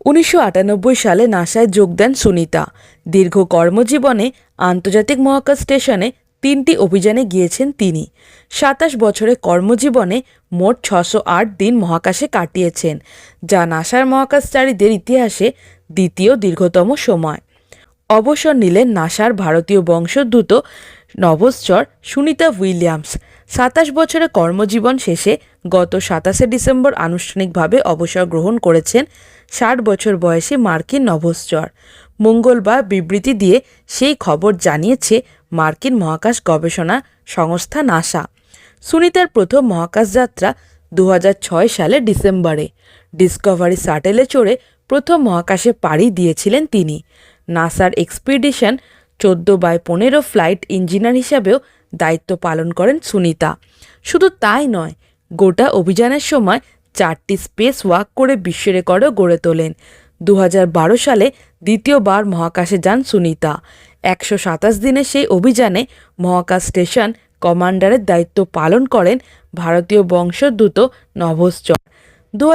উনিশশো আটানব্বই সালে নাসায় যোগ দেন সুনিতা। দীর্ঘ কর্মজীবনে আন্তর্জাতিক মহাকাশ স্টেশনে তিনটি অভিযানে গিয়েছেন তিনি। সাতাশ বছরে কর্মজীবনে মোট ছশো দিন মহাকাশে কাটিয়েছেন, যা নাসার মহাকাশচারীদের ইতিহাসে দ্বিতীয় দীর্ঘতম সময়। অবসর নিলেন নাসার ভারতীয় বংশোদ্ভূত নভশ্চর সুনিতা উইলিয়ামস। সাতাশ বছরে কর্মজীবন শেষে গত সাতাশে ডিসেম্বর আনুষ্ঠানিকভাবে অবসর গ্রহণ করেছেন ষাট বছর বয়সী মার্কিন নভশ্চর মঙ্গলবার বিবৃতি দিয়ে সেই খবর জানিয়েছে মার্কিন মহাকাশ গবেষণা সংস্থা নাসা। সুনিতার প্রথম মহাকাশ যাত্রা দু সালে ডিসেম্বরে। ডিসকভারি স্যাটেলে চড়ে প্রথম মহাকাশে পাড়ি দিয়েছিলেন তিনি। নাসার এক্সপিডিশন চোদ্দ বাই পনেরো ফ্লাইট ইঞ্জিনিয়ার হিসাবেও দায়িত্ব পালন করেন সুনিতা। শুধু তাই নয়, গোটা অভিযানের সময় চারটি স্পেস ওয়াক করে বিশ্ব রেকর্ডও গড়ে তোলেন। দু হাজার বারো সালে দ্বিতীয়বার মহাকাশে যান সুনিতা। একশো সাতাশ দিনের সেই অভিযানে মহাকাশ স্টেশন কমান্ডারের দায়িত্ব পালন করেন ভারতীয় বংশোদ্ভূত নভশ্চর দু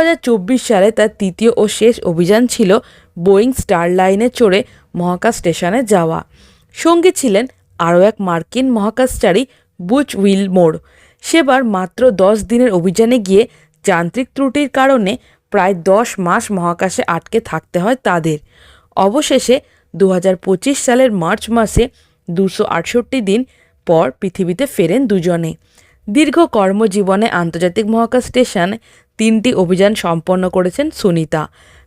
সালে তার তৃতীয় ও শেষ অভিযান ছিল বোয়িং স্টার লাইনে চড়ে মহাকাশ স্টেশনে যাওয়া। সঙ্গী ছিলেন আরও এক মার্কিন মহাকাশচারী বুচ উইলমোর। সেবার মাত্র দশ দিনের অভিযানে গিয়ে যান্ত্রিক ত্রুটির কারণে প্রায় দশ মাস মহাকাশে আটকে থাকতে হয় তাদের। অবশেষে দু হাজার পঁচিশ সালের মার্চ মাসে দুশো আটষট্টি দিন পর পৃথিবীতে ফেরেন দুজনে। দীর্ঘ কর্মজীবনে আন্তর্জাতিক মহাকাশ স্টেশন তিনটি অভিযান সম্পন্ন করেছেন সুনিতা।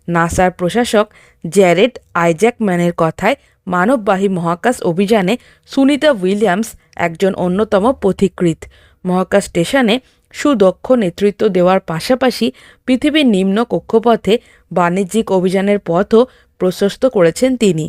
নাসার প্রশাসক জ্যারেড আইজ্যাকম্যানের কথায় মানববাহী মহাকাশ অভিযানে সুনিতা উইলিয়ামস একজন অন্যতম পথিকৃত মহাকাশ স্টেশনে সুদক্ষ নেতৃত্ব দেওয়ার পাশাপাশি পৃথিবীর নিম্ন কক্ষপথে বাণিজ্যিক অভিযানের পথও প্রশস্ত করেছেন তিনি।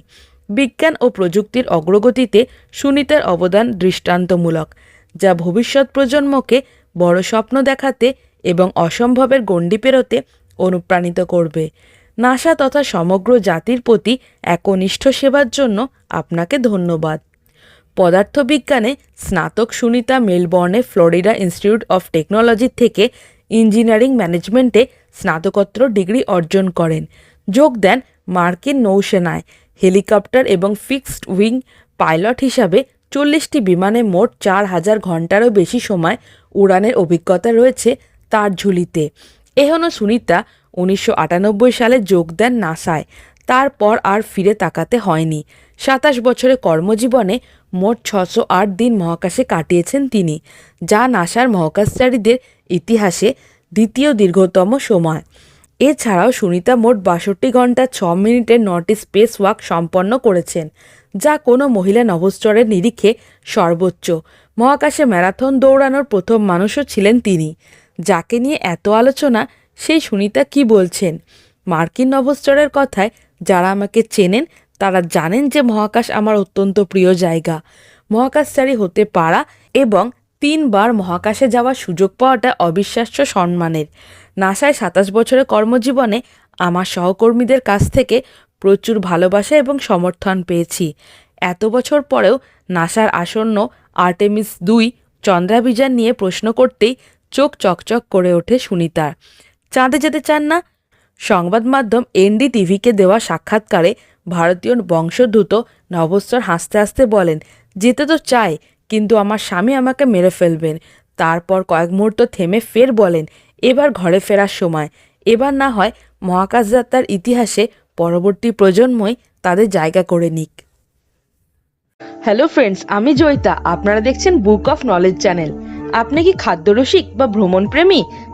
বিজ্ঞান ও প্রযুক্তির অগ্রগতিতে সুনিতার অবদান দৃষ্টান্তমূলক, যা ভবিষ্যৎ প্রজন্মকে বড় স্বপ্ন দেখাতে এবং অসম্ভবের গণ্ডি পেরোতে অনুপ্রাণিত করবে। নাসা তথা সমগ্র জাতির প্রতি একনিষ্ঠ সেবার জন্য আপনাকে ধন্যবাদ। পদার্থবিজ্ঞানে স্নাতক সুনিতা মেলবর্নে ফ্লোরিডা ইনস্টিটিউট অফ টেকনোলজি থেকে ইঞ্জিনিয়ারিং ম্যানেজমেন্টে স্নাতকোত্তর ডিগ্রি অর্জন করেন। যোগ দেন মার্কিন নৌসেনায়। হেলিকপ্টার এবং ফিক্সড উইং পাইলট হিসাবে চল্লিশটি বিমানে মোট চার হাজার ঘন্টারও বেশি সময় উড়ানের অভিজ্ঞতা রয়েছে তার ঝুলিতে। এহনো সুনিতা উনিশশো আটানব্বই সালে যোগ দেন নাসায়। তারপর আর ফিরে তাকাতে হয়নি। সাতাশ বছরের কর্মজীবনে মোট ছশো আট দিন মহাকাশে কাটিয়েছেন তিনি, যা নাসার মহাকাশচারীদের ইতিহাসে দ্বিতীয় দীর্ঘতম সময়। এছাড়াও সুনিতা মোট বাষট্টি ঘণ্টা ছ মিনিটের নটি স্পেস ওয়াক সম্পন্ন করেছেন, যা কোনো মহিলা নভশ্চরের নিরিখে সর্বোচ্চ। মহাকাশে ম্যারাথন দৌড়ানোর প্রথম মানুষও ছিলেন তিনি। যাকে নিয়ে এত আলোচনা, সেই সুনিতা কি বলছেন? মার্কিন নভশ্চরের কথায় যারা আমাকে চেনেন তারা জানেন যে মহাকাশ আমার অত্যন্ত প্রিয় জায়গা। মহাকাশচারী হতে পারা এবং তিনবার মহাকাশে যাওয়ার সুযোগ পাওয়াটা অবিশ্বাস্য সম্মানের। নাসায় সাতাশ বছরের কর্মজীবনে আমার সহকর্মীদের কাছ থেকে প্রচুর ভালোবাসা এবং সমর্থন পেয়েছি। এত বছর পরেও নাসার আসন্ন আর্টেমিস দুই চন্দ্রাভিযান নিয়ে প্রশ্ন করতেই চোখ চকচক করে ওঠে সুনিতার। চাঁদে যেতে চান না? সংবাদ মাধ্যম এনডিটিভিকে দেওয়া সাক্ষাৎকারে ভারতীয় বংশোদ্ভূত নভস্বর হাসতে হাসতে বলেন যেতে তো চাই, কিন্তু আমার স্বামী আমাকে মেরে ফেলবেন। তারপর কয়েক মুহূর্ত থেমে ফের বলেন, এবার ঘরে ফেরার সময়। এবার না হয় মহাকাশ যাত্রার ইতিহাসে পরবর্তী প্রজন্মই তাদের জায়গা করে নিক। হ্যালো ফ্রেন্ডস আমি জয়িতা। আপনারা দেখছেন বুক অফ নলেজ চ্যানেল আপনি কি খাদ্যরসিক বা ভ্রমণ প্রেমী